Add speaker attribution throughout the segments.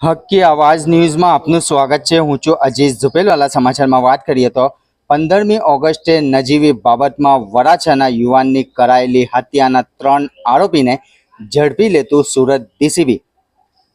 Speaker 1: હક્કી આવાજ ન્યૂઝમાં આપનું સ્વાગત છે. હું છું અજીઝ ઝુપેલવાલા સમાચારમાં વાત કરીએ તો પંદરમી ઓગસ્ટે નજીવી બાબતમાં વરાછાના યુવાનની કરાયેલી હત્યાના ત્રણ આરોપીને ઝડપી લેતું સુરત ડીસીબી.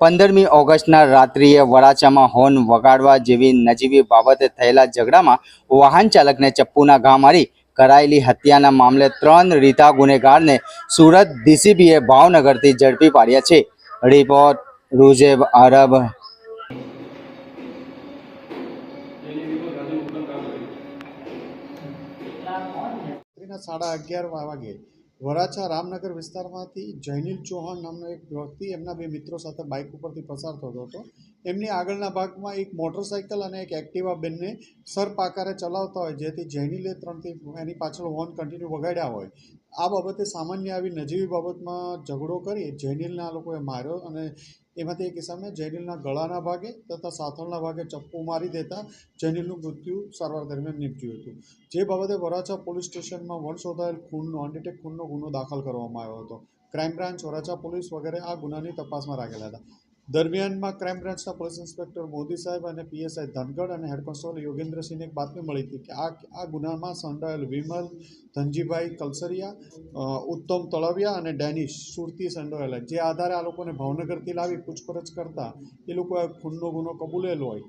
Speaker 1: પંદરમી ઓગસ્ટના રાત્રિએ વરાછામાં હોર્ન વગાડવા જેવી નજીવી બાબતે થયેલા ઝઘડામાં વાહન ચાલકને ચપ્પુના ઘા મારી કરાયેલી હત્યાના મામલે ત્રણ રીતા ગુનેગારને સુરત ડીસીબીએ ભાવનગરથી ઝડપી પાડ્યા છે. રિપોર્ટ રૂઝેબ આરબ.
Speaker 2: સાડા અગિયાર વાગે વરાછા રામનગર વિસ્તારમાંથી જૈનિલ ચૌહાણ નામનો એક વ્યક્તિ એમના બે મિત્રો સાથે બાઇક ઉપરથી પસાર થતો હતો. એમની આગળના ભાગમાં એક મોટરસાઇકલ અને એક એક્ટિવા બેનને સરપાકારે ચલાવતા હોય, જેથી જૈનિલે ત્રણથી એની પાછળ હોર્ન કન્ટિન્યુ વગાડ્યા હોય. આ બાબતે સામાન્ય આવી નજીવી બાબતમાં ઝઘડો કરી જૈનિલના લોકોએ માર્યો અને એમાંથી એક કિસ્સામાં જૈનિલના ગળાના ભાગે તથા સાથળના ભાગે ચપ્પુ મારી દેતા જૈનિલનું મૃત્યુ સારવાર દરમિયાન નીપજ્યું હતું. જે બાબતે વરાછા પોલીસ સ્ટેશનમાં વણ શોધાયેલ ખૂનનો અનડિટેક ખૂનનો ગુનો દાખલ કરવામાં આવ્યો હતો. ક્રાઇમ બ્રાન્ચ વરાછા પોલીસ વગેરે આ ગુનાની તપાસમાં રાખેલા હતા. દરમિયાનમાં ક્રાઇમ બ્રાન્ચના પોલીસ ઇન્સ્પેક્ટર મોદી સાહેબ અને પીએસઆઈ ધનગઢ અને હેડ કોન્સ્ટેબલ યોગેન્દ્રસિંહને એક બાતમી મળી હતી કે આ આ ગુનામાં સંડોવાયેલ વિમલ, ધનજીભાઈ કલસરિયા ઉત્તમ તળવિયા અને ડેનિશ સુરતી સંડોવાયેલા જે આધારે આ લોકોને ભાવનગરથી લાવી પૂછપરછ કરતા એ લોકોએ ખૂનનો ગુનો કબૂલેલો હોય.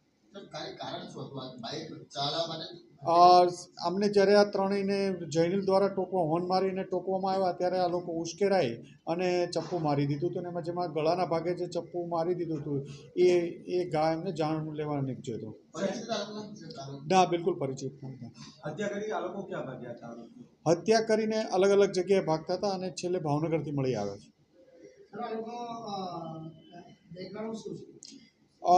Speaker 3: સર ખાલી કારણ શું હતું? આ બાઇક ચાલવા માટે
Speaker 2: અ, આમને જ્યારે આ ત્રણેયને જૈનિલ દ્વારા ટોકવા હોર્ન મારીને ટોકવામાં આવ્યા ત્યારે આ લોકો ઉશ્કેરાઈ અને ચપ્પુ મારી દીધું હતું અને એમાં જેમાં ગળાના ભાગે જે ચપ્પુ મારી દીધું હતું એ એ ગા એમને જાણ લેવા નીકળ્યો હતો. ના બિલકુલ પરિચિત
Speaker 4: હત્યા કરી આ લોકો ક્યાં ભાગ્યા હતા? આ લોકો?
Speaker 2: હત્યા કરીને અલગ અલગ જગ્યાએ ભાગતા હતા અને છેલ્લે ભાવનગરથી મળી આવે છે? અ,